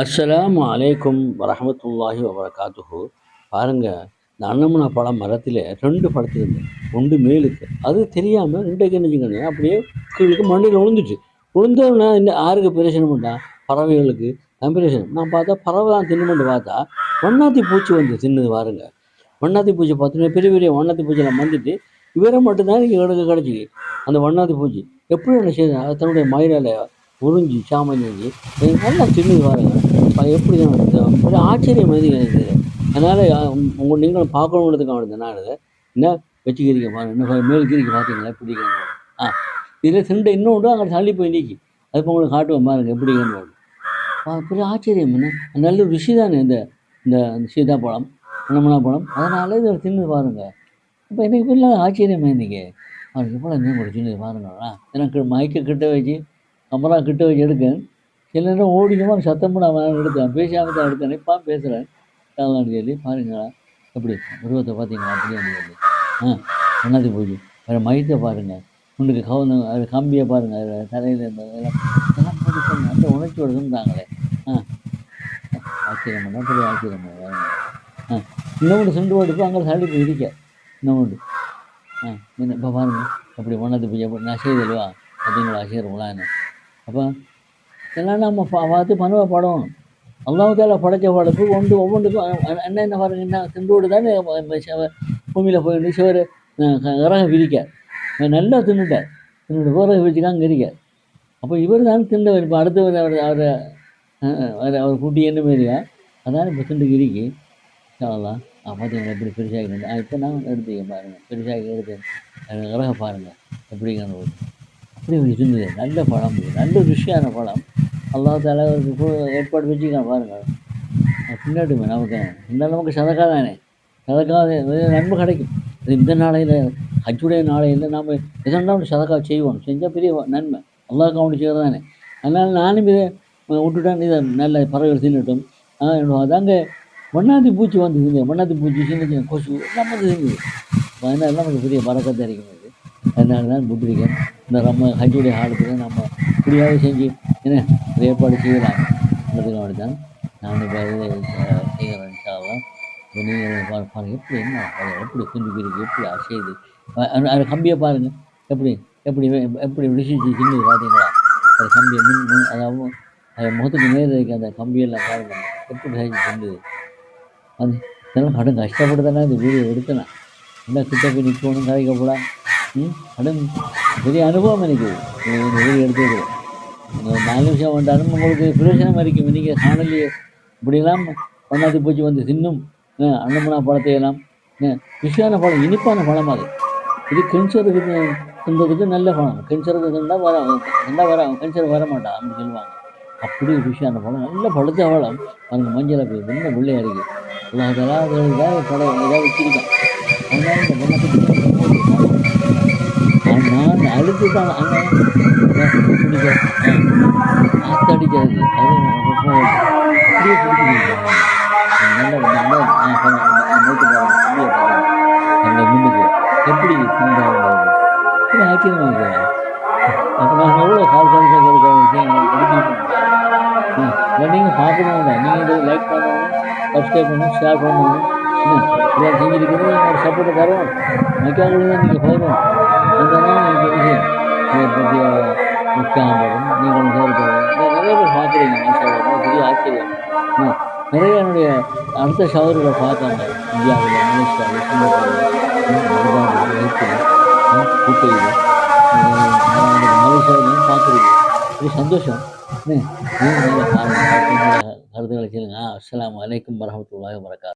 அஸ்ஸலாம் அலைக்கும் வரமத்துல்லாஹி வபரகாத்துஹு. பாருங்க இந்த அன்னமனா பழம் மரத்தில் ரெண்டு பழத்துக்கு ஒன்று மேலுக்கு. அது தெரியாமல் ரெண்டைக்கு என்ன அப்படியே கீழுக்கு மண்ணில் விழுந்துச்சு விழுந்தோன்னா இந்த ஆறுக்கு பிரச்சனை பண்ணா பறவைகளுக்கு பிரச்சனை நான் பார்த்தா பறவை தான் தின்னு பார்த்தா வண்ணாத்தி பூச்சி வந்து தின்னுது பாருங்க. வண்ணாத்தி பூச்சி பார்த்தோன்னா பெரிய பெரிய வண்ணாத்தி பூச்சியில் வந்துட்டு இவரை மட்டும்தான் இங்கே கிடக்கு கிடச்சிக்கு. அந்த வண்ணாத்தி பூச்சி எப்படி என்ன செய்யுது தன்னுடைய மயிரால் உறிஞ்சி சாமான் நல்லா திரும்பி பாருங்க. எப்படி தான் ஒரு ஆச்சரியம் மாதிரி எனக்கு அதனால் உங்கள் நீங்களும் பார்க்கணுன்றதுக்காக வேண்டியது நான் என்ன வச்சுக்கிறீங்க பாருங்க. இன்னும் மேல் கீரிக்கு பார்த்தீங்களா? எப்படி ஆ இதில் சிண்டை இன்னொன்று அங்கே தள்ளி போய் நீக்கி. அது இப்போ உங்களுக்கு காட்டுவேன் பாருங்க எப்படி பெரிய ஆச்சரியம் என்ன? நல்ல ருசி தானே இந்த இந்த சீதா பழம் அன்னமனா பழம் அதனால இதை தின்னு பாருங்கள் இப்போ எனக்கு பிள்ளை ஆச்சரியமாக இருந்தீங்க அவருக்கு எவ்வளோ மீன் பிடிச்சின்னு பாருங்களா எனக்கு மயக்க கிட்ட வச்சு அப்புறம் கிட்ட வச்சு எடுக்கேன் சில நேரம் ஓடிக்கமாக சத்தம் போடாமல் எடுத்தேன் பேசாமல் தான் எடுத்தேன் இப்போ பேசுகிறேன் காலான்னு சொல்லி பாருங்களா எப்படி? உருவத்தை பார்த்தீங்களா? அப்படியே சொல்லி ஆ என்னது போய்? வேறு மயத்தை பாருங்கள் உனக்கு கவனம் அது கம்பியை பாருங்கள் அதில் தலையில் இருந்தது இதெல்லாம் போட்டு அந்த உணர்ச்சியோட இருந்தாங்களே. ஆ. ஆச்சரியம் பண்ணால் பெரிய ஆச்சரியம் ஆ. இன்னொன்று சென்று ஓடிப்போ அங்கே சளிப்பு இருக்க இன்னொன்று ஆ என்ன இப்போ பாருங்கள் அப்படி ஒன்றாவது போய் நான் செய்தல்வா? அப்படிங்களா ஆச்சரியங்களா என்ன? அப்போ இதெல்லாம் நம்ம பார்த்து படணும் அல்லாஹால படைச்ச படைப்பு ஒன்று ஒவ்வொன்றுக்கும் என்ன என்ன பாருங்க என்ன திண்டோடு தானே பூமியில் போயிட்டு சிவர் இறக விரிக்க. நல்லா தின்னுட்டார். தின்னுட்டு விறகு விரிச்சுக்கா அங்கே அப்போ இவர் தான் தின்னவர் இப்போ அடுத்தவர் அவர் அவரை அவர் அவர் குட்டி என்ன மாரியா அதான் இப்போ திண்டு இருக்கு. சாலாம் பார்த்தீங்களா எப்படி பெருசாகி இப்போ நான் எடுத்துக்க பாருங்கள் பெருசாகி எடுத்து இறக பாருங்கள் எப்படிங்கிற அப்படி இருந்தது நல்ல பழம் நல்ல ருசியான பழம் அல்லா தாலா ஏற்பாடு வச்சுக்கலாம் பாருங்கள் பின்னாடி நமக்கு இந்த நமக்கு சதக்கா தானே சதக்கா நன்மை கிடைக்கும். இந்த நாளையில் ஹஜ்ஜுடைய நாளையில் நாம் எதெல்லாம் சதக்கா செய்வோம். செஞ்சால் பெரிய நன்மை. அல்லா அவனு செய்கிறது தானே அதனால் நானும் இதை விட்டுட்டேன். இதை நல்ல பறவைகள் தின்னுட்டும். அதாங்க மண்ணாத்தி பூச்சி வந்து மண்ணாத்தி பூச்சி சின்ன சின்ன கொசு நம்ம திங்குது அதனால நமக்கு பெரிய பறக்கத்தை அடிக்கும் அதனால தான் விட்டுருக்கேன் இந்த நம்ம ஹஜ்ஜுடைய காலத்தில் நம்ம இப்படியாவது செஞ்சு என்ன ஏற்பாடு செய்யலாம். அதுக்காக தான் நான் இப்போ செய்கிறேன் நீங்கள் பாருங்கள் எப்படி என்ன அதை எப்படி குஞ்சு எப்படி அசையுது அது கம்பியை பாருங்கள் எப்படி எப்படி எப்படி விழிச்சு சின்னது பார்த்தீங்களா? அது கம்பியை மின் மின் அதாவது அது முகத்துக்கு நேர் இருக்க அந்த கம்பியெல்லாம் பாருங்கள் எப்படி சாய்ச்சி செஞ்சது? அது இதெல்லாம் கடும் கஷ்டப்பட்டு தானே இந்த வீடியோ எடுத்தேன். என்ன கிட்ட போய் நிற்கணும் கதைக்கப்படா ம் பெரிய அனுபவம் எனக்கு இந்த வீடியோ நாலு நிமிஷம் வந்தாலும் உங்களுக்கு பிரயோஜனமாக இருக்கும் நீங்கள் காணொலி இப்படியெல்லாம் பண்ணாட்டி பூச்சி வந்து தின்னும் அன்னமனா பழத்தை எல்லாம் ருசியான பழம் இனிப்பான பழம் அது இது கென்சருக்கு தின்றதுக்கு நல்ல பழம் கென்சருக்கு தின்னா வர தின்னா வர கென்சர் வர மாட்டான் அப்படின்னு சொல்லுவாங்க அப்படி ருசியான பழம் நல்ல பழுத்த பழம் அந்த மஞ்சளை போய் ரொம்ப பிள்ளையா இருக்கு ஏதாவது ஏதாவது பழம் ஏதாவது வச்சிருக்கான் அதனால இந்த நான் அங்கே பிடிக்க ஆத்தடிக்காது அது நல்ல நல்ல முன்னுக்கு எப்படி சிந்தாங்க ஆச்சரியமாக இருக்கிறேன் அப்போ நான் எவ்வளோ கால் கால் விஷயம் நீங்கள் பார்க்கணும் நீங்கள் லைக் பண்ணணும் சப்ஸ்கிரைப் பண்ணணும் ஷேர் பண்ணணும் என்னோட சப்போர்ட்டை தரும் மைக்காக நீங்கள் போகணும் அந்த என்னுடைய அடுத்த சகோதரர்களை பார்த்தாங்க இந்தியாவில் மலேசியாவில் சிங்கப்பூரில் குட்டையில் மலேசியாவிலையும் பார்க்குறீங்க இது சந்தோஷம் கருத்துக்களை கேளுங்க அஸ்லாம் வலைக்கம் வரமத்துல்லாஹி வரகாத்